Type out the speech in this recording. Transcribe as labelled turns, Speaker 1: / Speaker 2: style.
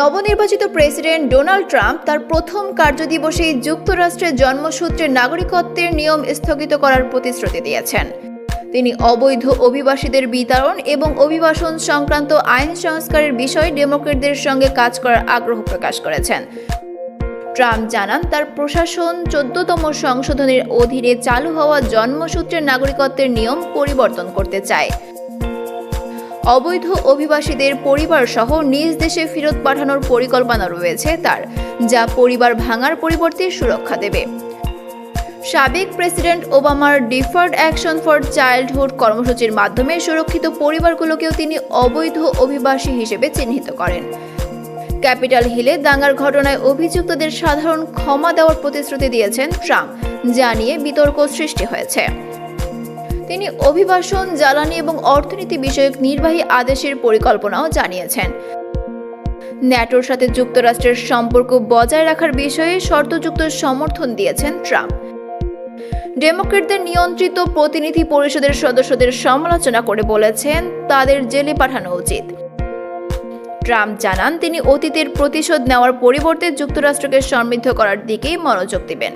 Speaker 1: নবনির্বাচিত president Donald Trump তার প্রথম কার্যদিবসেই যুক্তরাষ্ট্রের জন্মসূত্রে নাগরিকত্বের নিয়ম স্থগিত করার প্রতিশ্রুতি দিয়েছেন। তিনি অবৈধ অভিবাসীদের বিতরণ এবং অভিবাসন সংক্রান্ত আইন সংস্কারের বিষয়ে ডেমোক্রেটদের সঙ্গে কাজ করার আগ্রহ প্রকাশ করেছেন। ট্রাম্প জানান, তার প্রশাসন চোদ্দতম সংশোধনের অধীনে চালু হওয়া জন্মসূত্রের নাগরিকত্বের নিয়ম পরিবর্তন করতে চায়। অবৈধ অভিবাসীদের পরিবার সহ নিজ দেশে ফেরত পাঠানোর পরিকল্পনা রয়েছে তার, যা পরিবার ভাঙার পরিবর্তে সুরক্ষা দেবে। সাবেক প্রেসিডেন্ট ওবামার ডিফার্ড অ্যাকশন ফর চাইল্ডহুড কর্মসূচির মাধ্যমে সুরক্ষিত পরিবারগুলোকেও তিনি অবৈধ অভিবাসী হিসেবে চিহ্নিত করেন। ক্যাপিটাল হিলে দাঙ্গার ঘটনায় অভিযুক্তদের সাধারণ ক্ষমা দেওয়ার প্রতিশ্রুতি দিয়েছেন ট্রাম্প, যা নিয়ে বিতর্ক সৃষ্টি হয়েছে। তিনি অভিবাসন, জ্বালানি এবং অর্থনীতি বিষয়ক নির্বাহী আদেশের পরিকল্পনাও জানিয়েছেন। ন্যাটোর সাথে যুক্তরাষ্ট্রের সম্পর্ক বজায় রাখার বিষয়ে শর্তযুক্ত সমর্থন দিয়েছেন ট্রাম্প। ডেমোক্রেটদের নিয়ন্ত্রিত প্রতিনিধি পরিষদের সদস্যদের সমালোচনা করে বলেছেন, তাদের জেলে পাঠানো উচিত। ট্রাম্প জানান, তিনি অতীতের প্রতিশোধ নেওয়ার পরিবর্তে যুক্তরাষ্ট্রকে সমৃদ্ধ করার দিকেই মনোযোগ দিবেন।